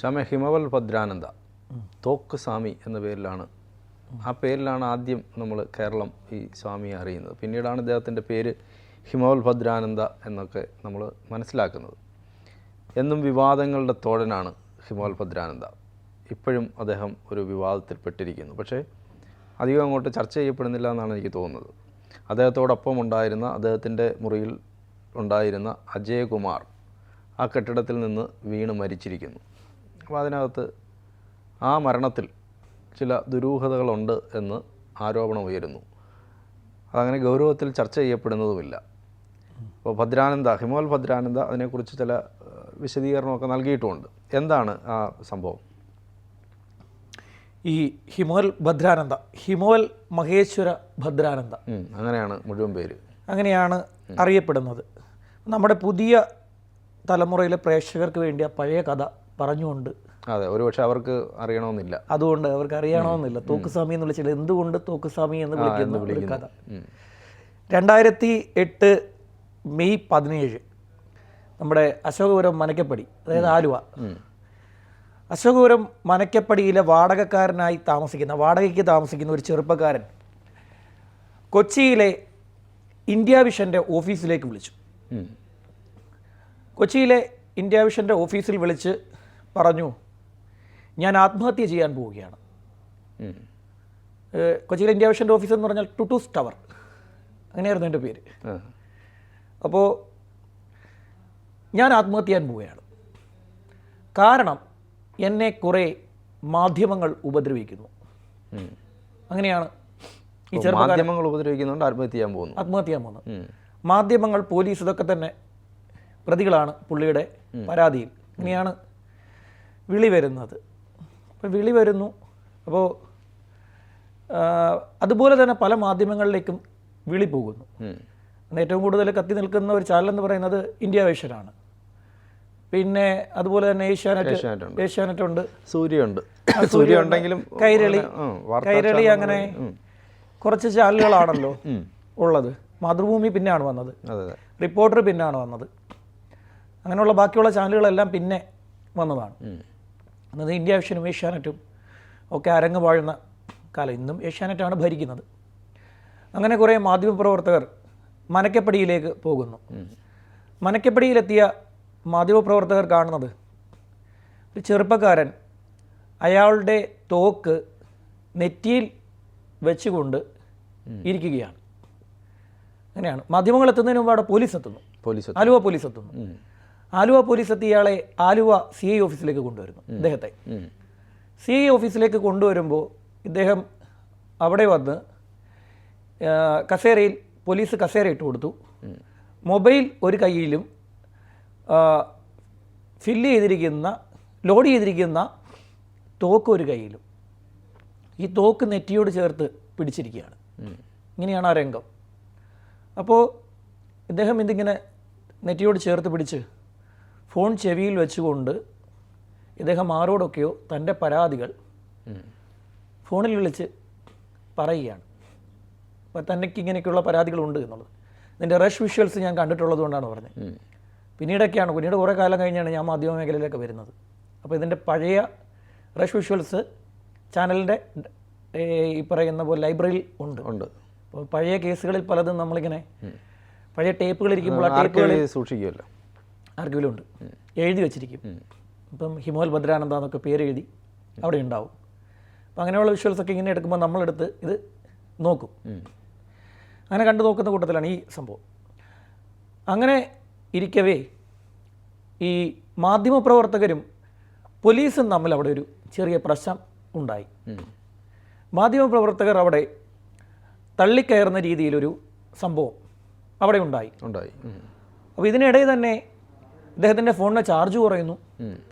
ശ്യാമ ഹിമവൽ ഭദ്രാനന്ദ തോക്ക് സ്വാമി എന്ന പേരിലാണ്. ആ പേരിലാണ് ആദ്യം നമ്മൾ കേരളം ഈ സ്വാമിയെ അറിയുന്നത്. പിന്നീടാണ് ഇദ്ദേഹത്തിന്റെ പേര് ഹിമവൽ ഭദ്രാനന്ദ എന്നൊക്കെ നമ്മൾ മനസ്സിലാക്കുന്നത്. എന്നും വിവാദങ്ങളുടെ തോഴനാണ് ഹിമവൽ ഭദ്രാനന്ദ. ഇപ്പോഴും അദ്ദേഹം ഒരു വിവാദത്തിൽപ്പെട്ടിരിക്കുന്നു പക്ഷേ അധികം അങ്ങോട്ട് ചർച്ച ചെയ്യപ്പെടുന്നില്ല എന്നാണ് എനിക്ക് തോന്നുന്നത്. അദ്ദേഹത്തോടൊപ്പം ഉണ്ടായിരുന്ന അദ്ദേഹത്തിന്റെ മുറിയിൽ ഉണ്ടായിരുന്ന അജയകുമാർ ആ കെട്ടിടത്തിൽ നിന്ന് വീണ് മരിച്ചിരിക്കുന്നു. അപ്പോൾ അതിനകത്ത് ആ മരണത്തിൽ ചില ദുരൂഹതകളുണ്ട് എന്ന് ആരോപണം ഉയരുന്നു. അതങ്ങനെ ഗൗരവത്തിൽ ചർച്ച ചെയ്യപ്പെടുന്നതുമില്ല. അപ്പോൾ ഭദ്രാനന്ദ ഹിമോൽ ഭദ്രാനന്ദ അതിനെക്കുറിച്ച് ചില വിശദീകരണമൊക്കെ നൽകിയിട്ടുമുണ്ട്. എന്താണ് ആ സംഭവം? ഈ ഹിമോൽ ഭദ്രാനന്ദ ഹിമോൽ മഹേശ്വര ഭദ്രാനന്ദ. അങ്ങനെയാണ് മുഴുവൻ പേര്. അങ്ങനെയാണ് അറിയപ്പെടുന്നത്. നമ്മുടെ പുതിയ തലമുറയിലെ പ്രേക്ഷകർക്ക് വേണ്ടിയ ആ പഴയ കഥ പറഞ്ഞുകൊണ്ട്. അതെ ഒരുപക്ഷെ അവർക്ക് അറിയണമെന്നില്ല. അതുകൊണ്ട് അവർക്ക് അറിയണമെന്നില്ല. തോക്കുസ്വാമി എന്ന് വിളിച്ചില്ല? എന്തുകൊണ്ട് തോക്കുസ്വാമി എന്ന് വിളിക്കുന്ന? ഒരു കഥ. രണ്ടായിരത്തി എട്ട് മെയ് പതിനേഴ് നമ്മുടെ അശോകപുരം മനക്കപ്പടി അതായത് ആലുവ. അശോകപുരം മനക്കപ്പടിയിലെ വാടകക്കാരനായി താമസിക്കുന്ന വാടകയ്ക്ക് താമസിക്കുന്ന ഒരു ചെറുപ്പക്കാരൻ കൊച്ചിയിലെ ഇന്ത്യ വിഷന്റെ ഓഫീസിലേക്ക് വിളിച്ചു. കൊച്ചിയിലെ ഇന്ത്യ വിഷന്റെ ഓഫീസിൽ വിളിച്ച് പറഞ്ഞു ഞാൻ ആത്മഹത്യ ചെയ്യാൻ പോവുകയാണ്. കൊച്ചിയിലെ ഇന്ത്യ വിഷന്റെ ഓഫീസ് എന്ന് പറഞ്ഞാൽ ടുട്ടൂസ് ടവർ. അങ്ങനെയായിരുന്നു എന്റെ പേര്. അപ്പോൾ ഞാൻ ആത്മഹത്യ ചെയ്യാൻ പോവുകയാണ്. കാരണം എന്നെ കുറേ മാധ്യമങ്ങൾ ഉപദ്രവിക്കുന്നു. അങ്ങനെയാണ് ഈ മാധ്യമങ്ങൾ ഉപദ്രവിക്കുന്നുണ്ട് ആത്മഹത്യ ചെയ്യാൻ പോകുന്നു. ആത്മഹത്യ ചെയ്യാൻ പോകുന്നു മാധ്യമങ്ങൾ പോലീസ് ഇതൊക്കെ തന്നെ പ്രതികളാണ് പുള്ളിയുടെ പരാതിയിൽ. ഇങ്ങനെയാണ് വിളി വരുന്നത് അപ്പോൾ വിളി വരുന്നു അപ്പോൾ അതുപോലെ തന്നെ പല മാധ്യമങ്ങളിലേക്കും വിളി പോകുന്നു. ഏറ്റവും കൂടുതൽ കത്തി നിൽക്കുന്ന ഒരു ചാനൽ എന്ന് പറയുന്നത് ഇന്ത്യ വിഷനാണ് പിന്നെ അതുപോലെ തന്നെ ഏഷ്യാനെറ്റ് ഏഷ്യാനെറ്റ് ഉണ്ട്. സൂര്യയുണ്ട്. സൂര്യ ഉണ്ടെങ്കിലും കൈരളി. കൈരളി അങ്ങനെ കുറച്ച് ചാനലുകളാണല്ലോ ഉള്ളത്. മാതൃഭൂമി പിന്നെയാണ് വന്നത്. റിപ്പോർട്ടർ പിന്നെയാണ് വന്നത്. അങ്ങനെയുള്ള ബാക്കിയുള്ള ചാനലുകളെല്ലാം പിന്നെ വന്നതാണ്. എന്നത് ഇന്ത്യ വിഷനും ഏഷ്യാനെറ്റും ഒക്കെ അരങ്ങ് വാഴുന്ന കാലം. ഇന്നും ഏഷ്യാനെറ്റാണ് ഭരിക്കുന്നത്. അങ്ങനെ കുറേ മാധ്യമപ്രവർത്തകർ മനക്കപ്പടിയിലേക്ക് പോകുന്നു. മനക്കപ്പടിയിലെത്തിയ മാധ്യമപ്രവർത്തകർ കാണുന്നത് ഒരു ചെറുപ്പക്കാരൻ അയാളുടെ തോക്ക് നെറ്റിയിൽ വെച്ചുകൊണ്ട് ഇരിക്കുകയാണ്. അങ്ങനെയാണ്. മാധ്യമങ്ങൾ എത്തുന്നതിന് മുമ്പ് അവിടെ പോലീസ് എത്തുന്നു. പോലീസ്. ആലുവ പോലീസ് എത്തുന്നു. ആലുവ പോലീസ് എത്തി ഇയാളെ ആലുവ സി ഐ ഓഫീസിലേക്ക് കൊണ്ടുവരുന്നു ഇദ്ദേഹത്തെ. സി ഐ ഓഫീസിലേക്ക് കൊണ്ടുവരുമ്പോൾ ഇദ്ദേഹം അവിടെ വന്ന് കസേരയിൽ പോലീസ് കസേര ഇട്ട് കൊടുത്തു. മൊബൈൽ ഒരു കയ്യിലും ഫില്ല് ചെയ്തിരിക്കുന്ന ലോഡ് ചെയ്തിരിക്കുന്ന തോക്ക് ഒരു കയ്യിലും. ഈ തോക്ക് നെറ്റിയോട് ചേർത്ത് പിടിച്ചിരിക്കുകയാണ്. ഇങ്ങനെയാണ് ആ രംഗം. അപ്പോൾ ഇദ്ദേഹം ഇതിങ്ങനെ നെറ്റിയോട് ചേർത്ത് പിടിച്ച് ഫോൺ ചെവിയിൽ വെച്ചുകൊണ്ട് ഇദ്ദേഹം ആരോടൊക്കെയോ തന്റെ പരാതികൾ ഫോണിൽ വിളിച്ച് പറയുകയാണ്. അപ്പോൾ തനിക്ക് ഇങ്ങനെയൊക്കെയുള്ള പരാതികളുണ്ട് എന്നുള്ളത്. ഇതിന്റെ റഷ് വിഷ്വൽസ് ഞാൻ കണ്ടിട്ടുള്ളത് കൊണ്ടാണ് പറഞ്ഞത്. പിന്നീടൊക്കെയാണ് പിന്നീട് കുറേ കാലം കഴിഞ്ഞാണ് ഞാൻ മാധ്യമ മേഖലയിലേക്ക് വരുന്നത്. അപ്പോൾ ഇതിന്റെ പഴയ റഷ് വിഷ്വൽസ് ചാനലിന്റെ ഈ പറയുന്ന പോലെ ലൈബ്രറിയിൽ ഉണ്ട്. ഉണ്ട്. അപ്പോൾ പഴയ കേസുകളിൽ പലതും നമ്മളിങ്ങനെ പഴയ ടേപ്പുകൾ ഇരിക്കുമ്പോൾ ആ ആർക്കൈവിൽ സൂക്ഷിക്കുമല്ലോ. ആർക്കെങ്കിലും എഴുതി വെച്ചിരിക്കും. ഇപ്പം ഹിമോൽ ഭദ്രാനന്ദ എന്നൊക്കെ പേര് എഴുതി അവിടെ ഉണ്ടാവും. അപ്പം അങ്ങനെയുള്ള വിഷ്വൽസൊക്കെ ഇങ്ങനെ എടുക്കുമ്പോൾ നമ്മളെടുത്ത് ഇത് നോക്കും. അങ്ങനെ കണ്ടു നോക്കുന്ന കൂട്ടത്തിലാണ് ഈ സംഭവം. അങ്ങനെ ഇരിക്കവേ ഈ മാധ്യമപ്രവർത്തകരും പോലീസും തമ്മിൽ അവിടെ ഒരു ചെറിയ പ്രശ്നം ഉണ്ടായി. മാധ്യമപ്രവർത്തകർ അവിടെ തള്ളിക്കയറുന്ന രീതിയിലൊരു സംഭവം അവിടെ ഉണ്ടായി. ഉണ്ടായി. അപ്പോൾ ഇതിനിടയിൽ തന്നെ ഇദ്ദേഹത്തിന്റെ ഫോണിന് ചാർജ് കുറയുന്നു.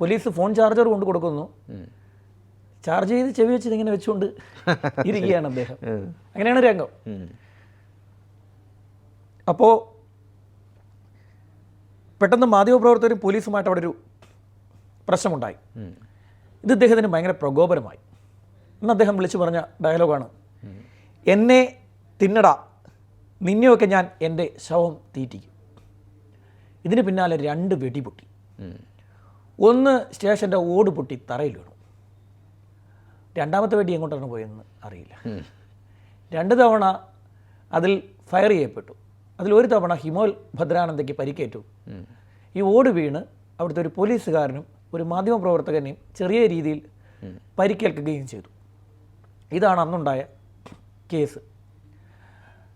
പോലീസ് ഫോൺ ചാർജർ കൊണ്ട് കൊടുക്കുന്നു. ചാർജ് ചെയ്ത് ചെവി വെച്ച് ഇങ്ങനെ വെച്ചുകൊണ്ട് ഇരിക്കുകയാണ് അദ്ദേഹം. അങ്ങനെയാണ് രംഗം. അപ്പോൾ പെട്ടെന്ന് മാധ്യമപ്രവർത്തകരും പോലീസുമായിട്ട് അവിടെ ഒരു പ്രശ്നമുണ്ടായി. ഇത് ഇദ്ദേഹത്തിന് ഭയങ്കര പ്രകോപനമായി. ഇന്ന് അദ്ദേഹം വിളിച്ചു പറഞ്ഞ ഡയലോഗാണ് എന്നെ തിന്നട. നിന്നെയൊക്കെ ഞാൻ എന്റെ ശവം തീറ്റിക്കും. ഇതിന് പിന്നാലെ രണ്ട് വെടി പൊട്ടി. ഒന്ന് സ്റ്റേഷന്റെ ഓട് പൊട്ടി തറയിൽ വീണു. രണ്ടാമത്തെ വെടി എങ്ങോട്ടാണ് പോയതെന്ന് അറിയില്ല. രണ്ട് തവണ അതിൽ ഫയർ ചെയ്യപ്പെട്ടു. അതിലൊരു തവണ ഹിമോൽ ഭദ്രാനന്ദയ്ക്ക് പരിക്കേറ്റു. ഈ ഓട് വീണ് അവിടുത്തെ ഒരു പോലീസുകാരനും ഒരു മാധ്യമപ്രവർത്തകനെയും ചെറിയ രീതിയിൽ പരിക്കേൽക്കുകയും ചെയ്തു. ഇതാണ് അന്നുണ്ടായ കേസ്.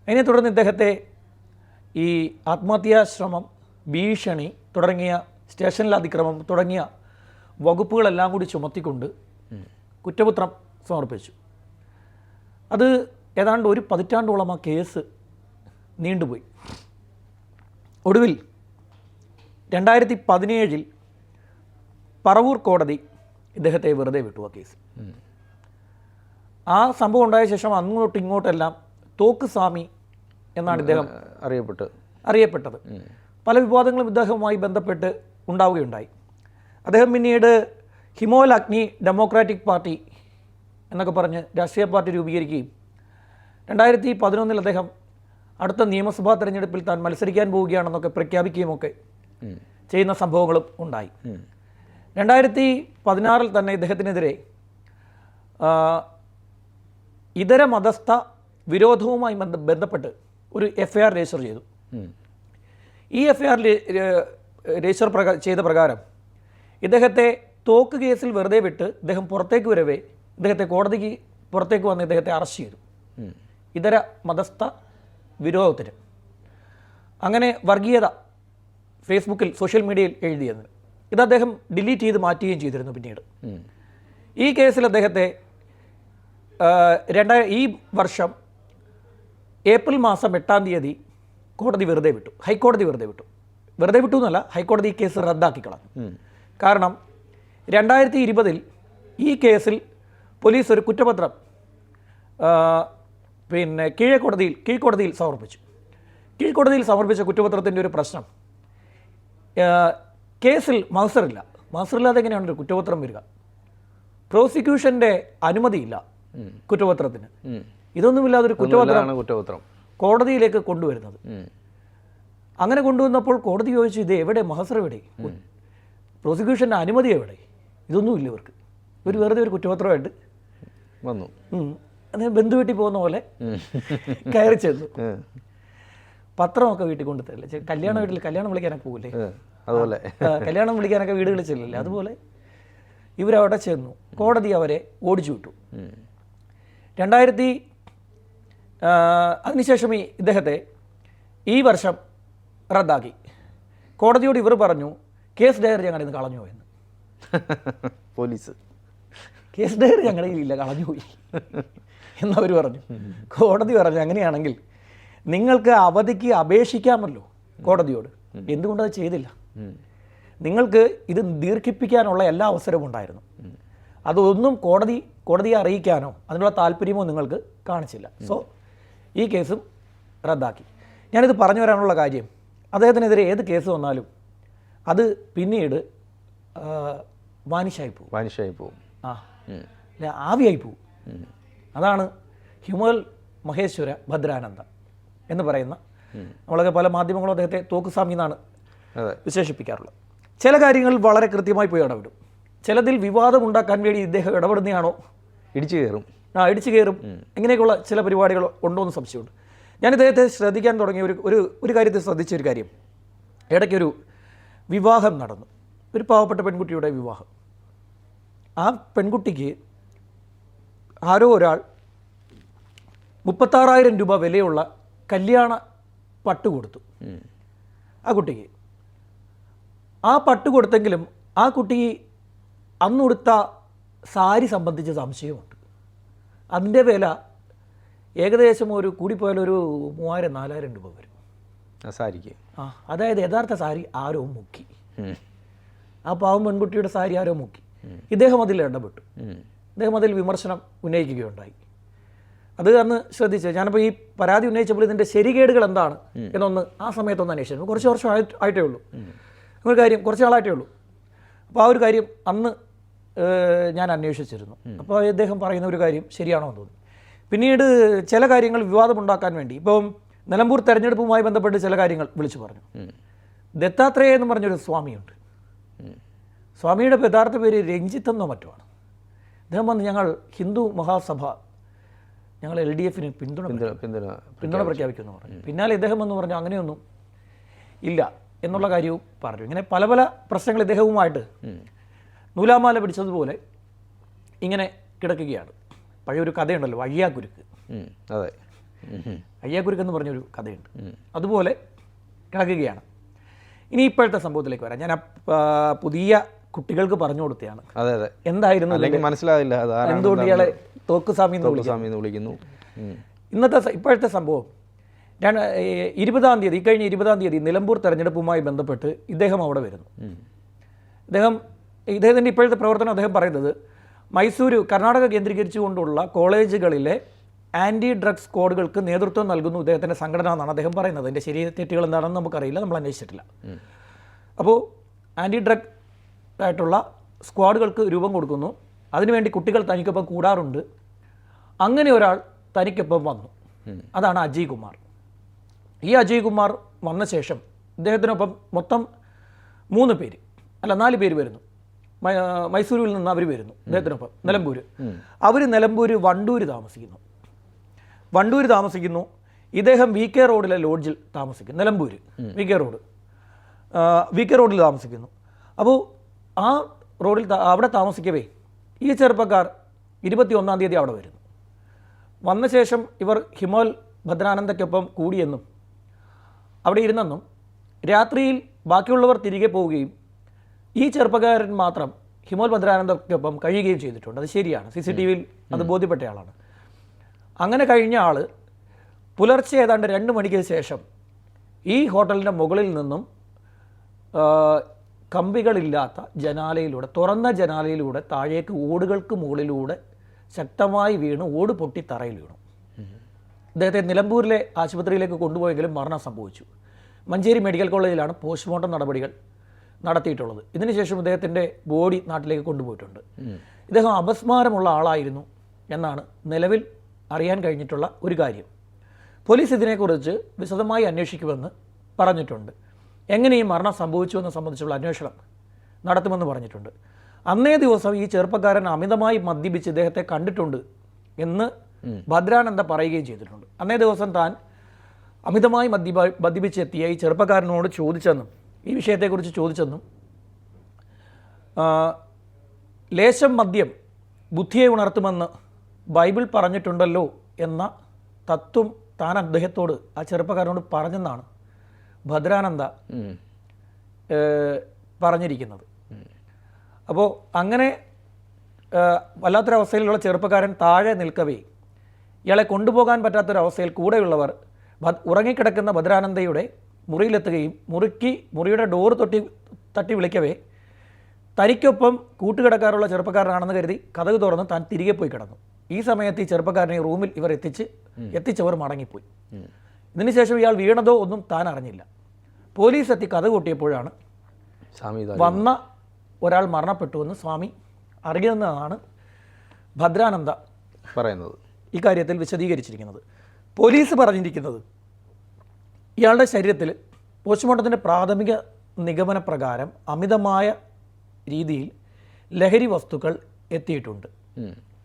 അതിനെ തുടർന്ന് ഇദ്ദേഹത്തെ ഈ ആത്മഹത്യാശ്രമം ഭീഷണി തുടങ്ങിയ സ്റ്റേഷനിൽ അതിക്രമം തുടങ്ങിയ വകുപ്പുകളെല്ലാം കൂടി ചുമത്തിക്കൊണ്ട് കുറ്റപത്രം സമർപ്പിച്ചു. അത് ഏതാണ്ട് ഒരു പതിറ്റാണ്ടോളം ആ കേസ് നീണ്ടുപോയി. ഒടുവിൽ രണ്ടായിരത്തി പതിനേഴിൽ പറവൂർ കോടതി ഇദ്ദേഹത്തെ വെറുതെ വിട്ടു ആ കേസ്. ആ സംഭവം ഉണ്ടായ ശേഷം അങ്ങോട്ടും ഇങ്ങോട്ടെല്ലാം തോക്ക് സ്വാമി എന്നാണ് ഇദ്ദേഹം അറിയപ്പെട്ടത് അറിയപ്പെട്ട്. അറിയപ്പെട്ടത്. പല വിവാദങ്ങളും ഇദ്ദേഹവുമായി ബന്ധപ്പെട്ട് ഉണ്ടാവുകയുണ്ടായി അദ്ദേഹം പിന്നീട് ഹിമോൽ അഗ്നി ഡെമോക്രാറ്റിക് പാർട്ടി എന്നൊക്കെ പറഞ്ഞ് രാഷ്ട്രീയ പാർട്ടി രൂപീകരിക്കുകയും രണ്ടായിരത്തി പതിനൊന്നിൽ അദ്ദേഹം അടുത്ത നിയമസഭാ തെരഞ്ഞെടുപ്പിൽ താൻ മത്സരിക്കാൻ പോവുകയാണെന്നൊക്കെ പ്രഖ്യാപിക്കുകയുമൊക്കെ ഒക്കെ ചെയ്യുന്ന സംഭവങ്ങളും ഉണ്ടായി. രണ്ടായിരത്തി പതിനാറിൽ തന്നെ ഇദ്ദേഹത്തിനെതിരെ ഇതര മതസ്ഥ വിരോധവുമായി ബന്ധ ബന്ധപ്പെട്ട് ഒരു എഫ് രജിസ്റ്റർ ചെയ്തു. ഈ എഫ് ഐ ആർ രജിസ്റ്റർ പ്രകാ ചെയ്ത പ്രകാരം ഇദ്ദേഹത്തെ തോക്ക് കേസിൽ വെറുതെ വിട്ട് ഇദ്ദേഹം പുറത്തേക്ക് വരവേ ഇദ്ദേഹത്തെ കോടതിക്ക് പുറത്തേക്ക് വന്ന് ഇദ്ദേഹത്തെ അറസ്റ്റ് ചെയ്തു. ഇതര മതസ്ഥ വിരോധത്തിന് അങ്ങനെ വർഗീയത ഫേസ്ബുക്കിൽ സോഷ്യൽ മീഡിയയിൽ എഴുതിയത് ഇത് അദ്ദേഹം ഡിലീറ്റ് ചെയ്ത് മാറ്റുകയും ചെയ്തിരുന്നു പിന്നീട്. ഈ കേസിൽ അദ്ദേഹത്തെ രണ്ടായിരം രണ്ടായ ഈ വർഷം ഏപ്രിൽ മാസം എട്ടാം തീയതി കോടതി വെറുതെ വിട്ടു. ഹൈക്കോടതി വെറുതെ വിട്ടു. വെറുതെ വിട്ടു എന്നല്ല ഹൈക്കോടതി ഈ കേസ് റദ്ദാക്കി കളഞ്ഞു. കാരണം രണ്ടായിരത്തി ഇരുപതിൽ ഈ കേസിൽ പോലീസ് ഒരു കുറ്റപത്രം പിന്നെ കീഴക്കോടതിയിൽ കീഴ്ക്കോടതിയിൽ സമർപ്പിച്ചു. കീഴ്ക്കോടതിയിൽ സമർപ്പിച്ച കുറ്റപത്രത്തിന്റെ ഒരു പ്രശ്നം കേസിൽ മത്സറില്ല മത്സറില്ലാതെ എങ്ങനെയാണ് ഒരു കുറ്റപത്രം വരിക? പ്രോസിക്യൂഷന്റെ അനുമതിയില്ല കുറ്റപത്രത്തിന്. ഇതൊന്നുമില്ലാതൊരു ഇതൊന്നുമില്ലാതെ ഒരു കുറ്റപത്രം കുറ്റപത്രം. കോടതിയിലേക്ക് കൊണ്ടുവരുന്നത്. അങ്ങനെ കൊണ്ടുവന്നപ്പോൾ കോടതി ചോദിച്ചു ഇത് എവിടെ? മഹസർ എവിടെ? പ്രോസിക്യൂഷന്റെ അനുമതി എവിടെ? ഇതൊന്നുമില്ല ഇവർക്ക്. ഒരു വെറുതെ ഒരു കുറ്റപത്രമായിട്ട് വന്നു. അതെ ബന്ധു വീട്ടിൽ പോകുന്ന പോലെ. കയറി ചെന്നു. പത്രമൊക്കെ വീട്ടിൽ കൊണ്ടു തരില്ല കല്യാണ വീട്ടിൽ കല്യാണം വിളിക്കാനൊക്കെ പോകില്ലേ. അതുപോലെ. കല്യാണം വിളിക്കാനൊക്കെ വീടുകളിൽ ചെല്ലില്ലേ അതുപോലെ ഇവരവിടെ ചെന്നു. കോടതി അവരെ ഓടിച്ചു വിട്ടു. രണ്ടായിരത്തി അതിനുശേഷം ഈ ഇദ്ദേഹത്തെ ഈ വർഷം റദ്ദാക്കി. കോടതിയോട് ഇവർ പറഞ്ഞു കേസ് ഡയറി ഞങ്ങളുടെ നിന്ന് കളഞ്ഞു എന്ന്. പോലീസ്. കേസ് ഡയറി ഞങ്ങളുടെ കയ്യിലില്ല കളഞ്ഞുപോയി എന്നവർ പറഞ്ഞു. കോടതി പറഞ്ഞു അങ്ങനെയാണെങ്കിൽ നിങ്ങൾക്ക് അവധിക്ക് അപേക്ഷിക്കാമല്ലോ കോടതിയോട്. എന്തുകൊണ്ടത് ചെയ്തില്ല? നിങ്ങൾക്ക് ഇത് ദീർഘിപ്പിക്കാനുള്ള എല്ലാ അവസരവും ഉണ്ടായിരുന്നു. അതൊന്നും കോടതി കോടതിയെ അറിയിക്കാനോ അതിനുള്ള താല്പര്യമോ നിങ്ങൾക്ക് കാണിച്ചില്ല. സോ ഈ കേസും റദ്ദാക്കി. ഞാനിത് പറഞ്ഞു വരാനുള്ള കാര്യം അദ്ദേഹത്തിനെതിരെ ഏത് കേസ് വന്നാലും അത് പിന്നീട് വാനിഷായി പോകും. വാനിഷായി പോകും. ആ. അല്ല ആവിയായി പോകും. അതാണ് ഹ്യൂമൽ മഹേശ്വര ഭദ്രാനന്ദ എന്ന് പറയുന്ന നമ്മളൊക്കെ പല മാധ്യമങ്ങളും അദ്ദേഹത്തെ തോക്കുസ്വാമി എന്നാണ് വിശേഷിപ്പിക്കാറുള്ളത്. ചില കാര്യങ്ങൾ വളരെ കൃത്യമായി പോയി ഇടപെടും. ചിലതിൽ വിവാദമുണ്ടാക്കാൻ വേണ്ടി ഇദ്ദേഹം ഇടപെടുന്നതാണോ? ഇടിച്ചു കയറും. ആ ഇടിച്ചു കയറും. ഇങ്ങനെയൊക്കെയുള്ള ചില പരിപാടികൾ ഉണ്ടോ എന്ന് സംശയമുണ്ട്. ഞാൻ ഇദ്ദേഹത്തെ ശ്രദ്ധിക്കാൻ തുടങ്ങിയ ഒരു ഒരു ഒരു കാര്യത്തിൽ ശ്രദ്ധിച്ച ഒരു കാര്യം. ഇടയ്ക്കൊരു വിവാഹം നടന്നു. ഒരു പാവപ്പെട്ട പെൺകുട്ടിയുടെ വിവാഹം. ആ പെൺകുട്ടിക്ക് ആരോ ഒരാൾ മുപ്പത്താറായിരം രൂപ വിലയുള്ള കല്യാണ പട്ട് കൊടുത്തു. ആ കുട്ടിക്ക്. ആ പട്ട് കൊടുത്തെങ്കിലും ആ കുട്ടി അന്നുടുത്ത സാരി സംബന്ധിച്ച സംശയമുണ്ട്. അതിന്റെ വില ഏകദേശം ഒരു കൂടിപ്പോയാൽ ഒരു മൂവായിരം നാലായിരം രൂപ വരും. ആ സാരിക്ക്. ആ അതായത് യഥാർത്ഥ സാരി ആരോ മുക്കി. ആ പാവം പെൺകുട്ടിയുടെ സാരി ആരോ മുക്കി. ഇദ്ദേഹം അതിൽ ഇടപെട്ടു. ഇദ്ദേഹം അതിൽ വിമർശനം ഉന്നയിക്കുകയുണ്ടായി. അത് അന്ന് ശ്രദ്ധിച്ചു ഞാനിപ്പോൾ ഈ പരാതി ഉന്നയിച്ചപ്പോൾ ഇതിന്റെ ശരികേടുകൾ എന്താണ് എന്നൊന്ന് ആ സമയത്തൊന്ന് അന്വേഷിച്ചു. കുറച്ച് വർഷം ആയിട്ട് ഉള്ളൂ. ഒരു കാര്യം കുറച്ച് നാളായിട്ടേ ഉള്ളൂ. അപ്പോൾ ആ ഒരു കാര്യം അന്ന് ഞാൻ അന്വേഷിച്ചിരുന്നു. അപ്പോൾ അദ്ദേഹം പറയുന്ന ഒരു കാര്യം ശരിയാണോ എന്ന് തോന്നി. പിന്നീട് ചില കാര്യങ്ങൾ വിവാദമുണ്ടാക്കാൻ വേണ്ടി ഇപ്പം നിലമ്പൂർ തെരഞ്ഞെടുപ്പുമായി ബന്ധപ്പെട്ട് ചില കാര്യങ്ങൾ വിളിച്ചു പറഞ്ഞു. ദത്താത്രേയ എന്ന് പറഞ്ഞൊരു സ്വാമിയുണ്ട്. സ്വാമിയുടെ യഥാർത്ഥ പേര് രഞ്ജിത്ത് എന്നോ മറ്റുമാണ് അദ്ദേഹം വന്ന് ഞങ്ങൾ ഹിന്ദു മഹാസഭ ഞങ്ങൾ എൽ ഡി എഫിന് പിന്തുണ പിന്തുണ പിന്തുണ പിന്തുണ പ്രഖ്യാപിക്കുമെന്ന് പറഞ്ഞു. പിന്നാലെ ഇദ്ദേഹം എന്ന് പറഞ്ഞു അങ്ങനെയൊന്നും ഇല്ല എന്നുള്ള കാര്യവും പറഞ്ഞു. ഇങ്ങനെ പല പല പ്രശ്നങ്ങൾ ഇദ്ദേഹവുമായിട്ട് നൂലാമാല പിടിച്ചതുപോലെ ഇങ്ങനെ കിടക്കുകയാണ്. പഴയൊരു കഥയുണ്ടല്ലോ അയ്യാക്കുരുക്ക്. അതെ. അയ്യാക്കുരുക്ക് എന്ന് പറഞ്ഞൊരു കഥയുണ്ട്. അതുപോലെ കിടക്കുകയാണ്. ഇനി ഇപ്പോഴത്തെ സംഭവത്തിലേക്ക് വരാം. ഞാൻ പുതിയ കുട്ടികൾക്ക് പറഞ്ഞു കൊടുത്തതാണ് അതെ അതെ. എന്തായിരുന്നു അല്ലെങ്കിൽ മനസ്സിലാവില്ല എന്തുകൊണ്ട് ഇയാളെ തോക്കുസ്വാമി എന്ന് വിളിക്കുന്നത് സ്വാമി എന്ന് വിളിക്കുന്നു. ഇന്നത്തെ ഇപ്പോഴത്തെ സംഭവം. ഞാൻ ഇരുപതാം തീയതി ഇക്കഴിഞ്ഞ ഇരുപതാം തീയതി നിലമ്പൂർ തെരഞ്ഞെടുപ്പുമായി ബന്ധപ്പെട്ട് ഇദ്ദേഹം അവിടെ വരുന്നു. ഇദ്ദേഹം ഇദ്ദേഹത്തിന്റെ ഇപ്പോഴത്തെ പ്രവർത്തനം അദ്ദേഹം പറയുന്നത് മൈസൂരു കർണാടക കേന്ദ്രീകരിച്ചുകൊണ്ടുള്ള കോളേജുകളിലെ ആന്റി ഡ്രഗ്സ് സ്ക്വാഡുകൾക്ക് നേതൃത്വം നൽകുന്നു ഇദ്ദേഹത്തിന്റെ സംഘടന എന്നാണ് അദ്ദേഹം പറയുന്നത്. അതിന്റെ ശരി തെറ്റുകൾ എന്താണെന്ന് നമുക്കറിയില്ല നമ്മൾ അന്വേഷിച്ചിട്ടില്ല. അപ്പോൾ ആന്റി ഡ്രഗ് ആയിട്ടുള്ള സ്ക്വാഡുകൾക്ക് രൂപം കൊടുക്കുന്നു. അതിനുവേണ്ടി കുട്ടികൾ തനിക്കൊപ്പം കൂടാറുണ്ട്. അങ്ങനെ ഒരാൾ തനിക്കൊപ്പം വന്നു. അതാണ് അജയ് കുമാർ. ഈ അജയ് കുമാർ വന്ന ശേഷം ഇദ്ദേഹത്തിനൊപ്പം മൊത്തം മൂന്ന് പേര് അല്ല നാല് പേര് വരുന്നു. മൈസൂരിൽ നിന്ന് അവർ വരുന്നു. അദ്ദേഹത്തിനൊപ്പം. നിലമ്പൂര്. അവർ നിലമ്പൂര് വണ്ടൂര് താമസിക്കുന്നു. വണ്ടൂര് താമസിക്കുന്നു. ഇദ്ദേഹം വി കെ റോഡിലെ ലോഡ്ജിൽ താമസിക്കുന്നു. Nilambur. V K road. V K റോഡിൽ താമസിക്കുന്നു. അപ്പോൾ ആ റോഡിൽ അവിടെ താമസിക്കവേ ഈ ചെറുപ്പക്കാർ ഇരുപത്തി ഒന്നാം തീയതി അവിടെ വരുന്നു. വന്ന ശേഷം ഇവർ ഹിമോൽ ഭദ്രാനന്ദയ്ക്കൊപ്പം കൂടിയെന്നും അവിടെ ഇരുന്നെന്നും രാത്രിയിൽ ബാക്കിയുള്ളവർ തിരികെ പോവുകയും ഈ ചെറുപ്പക്കാരൻ മാത്രം ഹിമോൽ ഭദ്രാനന്ദക്കൊപ്പം കഴിയുകയും ചെയ്തിട്ടുണ്ട്. അത് ശരിയാണ്. സി സി ടി വിയിൽ അത് ബോധ്യപ്പെട്ട ആളാണ് അങ്ങനെ കഴിഞ്ഞ ആൾ പുലർച്ചെ ഏതാണ്ട് രണ്ട് മണിക്ക് ശേഷം ഈ ഹോട്ടലിന്റെ മുകളിൽ നിന്നും കമ്പികളില്ലാത്ത ജനാലയിലൂടെ തുറന്ന ജനാലയിലൂടെ താഴേക്ക് ഓടുകൾക്ക് മുകളിലൂടെ ശക്തമായി വീണ് ഓട് പൊട്ടി തറയിൽ വീണു. അദ്ദേഹത്തെ നിലമ്പൂരിലെ ആശുപത്രിയിലേക്ക് കൊണ്ടുപോയെങ്കിലും മരണം സംഭവിച്ചു. മഞ്ചേരി മെഡിക്കൽ കോളേജിലാണ് പോസ്റ്റ്മോർട്ടം നടപടികൾ നടത്തിയിട്ടുള്ളത്. ഇതിനുശേഷം ഇദ്ദേഹത്തിന്റെ ബോഡി നാട്ടിലേക്ക് കൊണ്ടുപോയിട്ടുണ്ട്. ഇദ്ദേഹം അപസ്മാരമുള്ള ആളായിരുന്നു എന്നാണ് നിലവിൽ അറിയാൻ കഴിഞ്ഞിട്ടുള്ള ഒരു കാര്യം. പോലീസ് ഇതിനെക്കുറിച്ച് വിശദമായി അന്വേഷിക്കുമെന്ന് പറഞ്ഞിട്ടുണ്ട്. എങ്ങനെ ഈ മരണം സംഭവിച്ചു എന്ന് സംബന്ധിച്ചുള്ള അന്വേഷണം നടത്തുമെന്ന് പറഞ്ഞിട്ടുണ്ട്. അന്നേ ദിവസം ഈ ചെറുപ്പക്കാരൻ അമിതമായി മദ്യപിച്ച് ഇദ്ദേഹത്തെ കണ്ടിട്ടുണ്ട് എന്ന് ഭദ്രാനന്ദ പറയുകയും ചെയ്തിട്ടുണ്ട്. അന്നേ ദിവസം താൻ അമിതമായി മദ്യപ മദ്യപിച്ചെത്തിയ ഈ ചെറുപ്പക്കാരനോട് ചോദിച്ചെന്നും ഈ വിഷയത്തെക്കുറിച്ച് ചോദിച്ചെന്നും ലേശം മദ്യം ബുദ്ധിയെ ഉണർത്തുമെന്ന് ബൈബിൾ പറഞ്ഞിട്ടുണ്ടല്ലോ എന്ന തത്വം താൻ അദ്ദേഹത്തോട് ആ ചെറുപ്പക്കാരനോട് പറഞ്ഞെന്നാണ് ഭദ്രാനന്ദ പറഞ്ഞിരിക്കുന്നത്. അപ്പോൾ അങ്ങനെ വല്ലാത്തൊരവസ്ഥയിലുള്ള ചെറുപ്പക്കാരൻ താഴെ നിൽക്കവേ ഇയാളെ കൊണ്ടുപോകാൻ പറ്റാത്തൊരവസ്ഥയിൽ കൂടെയുള്ളവർ ഭ- ഉറങ്ങിക്കിടക്കുന്ന ഭദ്രാനന്ദയുടെ മുറിയിലെത്തുകയും മുറുക്കി മുറിയുടെ ഡോറ് തൊട്ടി തട്ടി വിളിക്കവേ. തനിക്കൊപ്പം കൂട്ടുകിടക്കാറുള്ള ചെറുപ്പക്കാരനാണെന്ന് കരുതി കഥക് തുറന്ന് താൻ തിരികെ പോയി കിടന്നു. ഈ സമയത്ത് ഈ ചെറുപ്പക്കാരനെ റൂമിൽ ഇവർ എത്തിച്ച് എത്തിച്ചവർ മടങ്ങിപ്പോയി. ഇതിനുശേഷം ഇയാൾ വീണതോ ഒന്നും താൻ അറിഞ്ഞില്ല. പോലീസ് എത്തി കഥ കൂട്ടിയപ്പോഴാണ് വന്ന ഒരാൾ മരണപ്പെട്ടുവെന്ന് സ്വാമി അറിയുന്നതാണ് ഭദ്രാനന്ദ പറയുന്നത്. ഇക്കാര്യത്തിൽ വിശദീകരിച്ചിരിക്കുന്നത്. പോലീസ് പറഞ്ഞിരിക്കുന്നത് ഇയാളുടെ ശരീരത്തിൽ പോസ്റ്റ്മോർട്ടത്തിന്റെ പ്രാഥമിക നിഗമന പ്രകാരം അമിതമായ രീതിയിൽ ലഹരി വസ്തുക്കൾ എത്തിയിട്ടുണ്ട്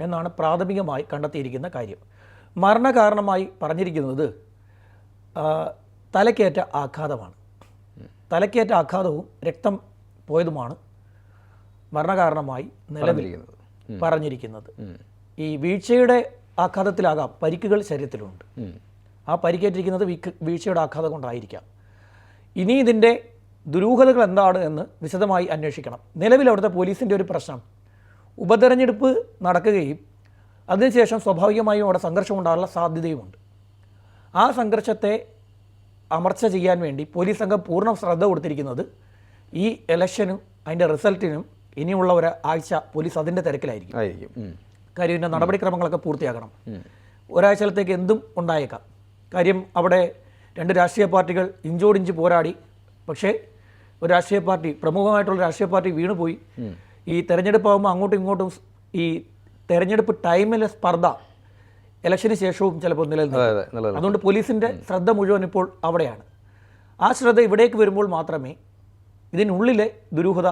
എന്നാണ് പ്രാഥമികമായി കണ്ടെത്തിയിരിക്കുന്ന കാര്യം. മരണകാരണമായി പറഞ്ഞിരിക്കുന്നത് തലക്കേറ്റ ആഘാതമാണ്. തലക്കേറ്റ ആഘാതവും രക്തം പോയതുമാണ് മരണകാരണമായി നിലവിൽ പറഞ്ഞിരിക്കുന്നത്. ഈ വീഴ്ചയുടെ ആഘാതത്തിലാകാം പരിക്കുകൾ ശരീരത്തിലുണ്ട്. ആ പരിക്കേറ്റിരിക്കുന്നത് വീഴ്ചയുടെ ആഘാതം കൊണ്ടായിരിക്കാം. ഇനി ഇതിന്റെ ദുരൂഹതകൾ എന്താണ് എന്ന് വിശദമായി അന്വേഷിക്കണം. നിലവിൽ അവിടുത്തെ പോലീസിന്റെ ഒരു പ്രശ്നം. ഉപതെരഞ്ഞെടുപ്പ് നടക്കുകയും അതിനുശേഷം സ്വാഭാവികമായും അവിടെ സംഘർഷം ഉണ്ടാകാനുള്ള സാധ്യതയുമുണ്ട്. ആ സംഘർഷത്തെ അമർച്ച ചെയ്യാൻ വേണ്ടി പോലീസ് സംഘം പൂർണ ശ്രദ്ധ കൊടുത്തിരിക്കുന്നത് ഈ ഇലക്ഷനും അതിന്റെ റിസൾട്ടിനും ഇനിയുള്ള ഒരു ആഴ്ച പോലീസ് അതിന്റെ തിരക്കിലായിരിക്കും. കാര്യം ഇതിന്റെ നടപടിക്രമങ്ങളൊക്കെ പൂർത്തിയാക്കണം. ഒരാഴ്ചത്തേക്ക് എന്തും ഉണ്ടായേക്കാം. കാര്യം അവിടെ രണ്ട് രാഷ്ട്രീയ പാർട്ടികൾ ഇഞ്ചോടിഞ്ച് പോരാടി. പക്ഷേ ഒരു രാഷ്ട്രീയ പാർട്ടി പ്രമുഖമായിട്ടുള്ള രാഷ്ട്രീയ പാർട്ടി വീണുപോയി. ഈ തെരഞ്ഞെടുപ്പാകുമ്പോൾ അങ്ങോട്ടും ഇങ്ങോട്ടും ഈ തെരഞ്ഞെടുപ്പ് ടൈമിലെ സ്പർദ്ധ ഇലക്ഷന് ശേഷവും ചിലപ്പോൾ നിലനിൽക്കും. അതുകൊണ്ട് പോലീസിന്റെ ശ്രദ്ധ മുഴുവൻ ഇപ്പോൾ അവിടെയാണ്. ആ ശ്രദ്ധ ഇവിടേക്ക് വരുമ്പോൾ മാത്രമേ ഇതിനുള്ളിലെ ദുരൂഹത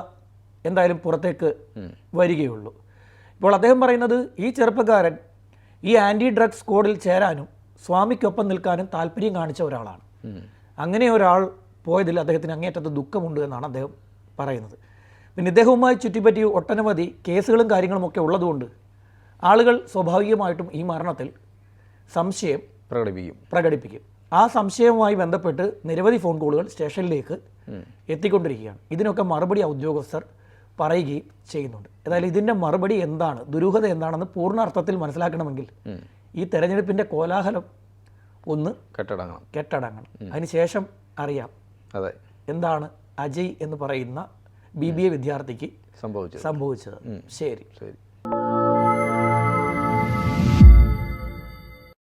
എന്തായാലും പുറത്തേക്ക് വരികയുള്ളൂ. ഇപ്പോൾ അദ്ദേഹം പറയുന്നത് ഈ ചെറുപ്പക്കാരൻ ഈ ആന്റി ഡ്രഗ്സ് കോഡിൽ ചേരാനും സ്വാമിക്കൊപ്പം നിൽക്കാനും താല്പര്യം കാണിച്ച ഒരാളാണ്. അങ്ങനെ ഒരാൾ പോയതിൽ അദ്ദേഹത്തിന് അങ്ങേയറ്റത്തെ ദുഃഖമുണ്ട് എന്നാണ് അദ്ദേഹം പറയുന്നത്. പിന്നെ ഇദ്ദേഹവുമായി ചുറ്റിപ്പറ്റി ഒട്ടനവധി കേസുകളും കാര്യങ്ങളും ഒക്കെ ഉള്ളതുകൊണ്ട് ആളുകൾ സ്വാഭാവികമായിട്ടും ഈ മരണത്തിൽ സംശയം പ്രകടിപ്പിക്കും. പ്രകടിപ്പിക്കും. ആ സംശയവുമായി ബന്ധപ്പെട്ട് നിരവധി ഫോൺ കോളുകൾ സ്റ്റേഷനിലേക്ക് എത്തിക്കൊണ്ടിരിക്കുകയാണ്. ഇതിനൊക്കെ മറുപടി ആ ഉദ്യോഗസ്ഥർ പറയുകയും ചെയ്യുന്നുണ്ട്. ഏതായാലും ഇതിന്റെ മറുപടി എന്താണ്? ദുരൂഹത എന്താണെന്ന് പൂർണ അർത്ഥത്തിൽ മനസ്സിലാക്കണമെങ്കിൽ ഈ തെരഞ്ഞെടുപ്പിന്റെ കോലാഹലം ഒന്ന് കെട്ടടങ്ങണം. കെട്ടടങ്ങണം. അതിനുശേഷം അറിയാം. അതെ. എന്താണ് അജയ് എന്ന് പറയുന്ന ബി ബി എ വിദ്യാർത്ഥിക്ക് സംഭവിച്ചത്. സംഭവിച്ചത്. ശരി. ശരി.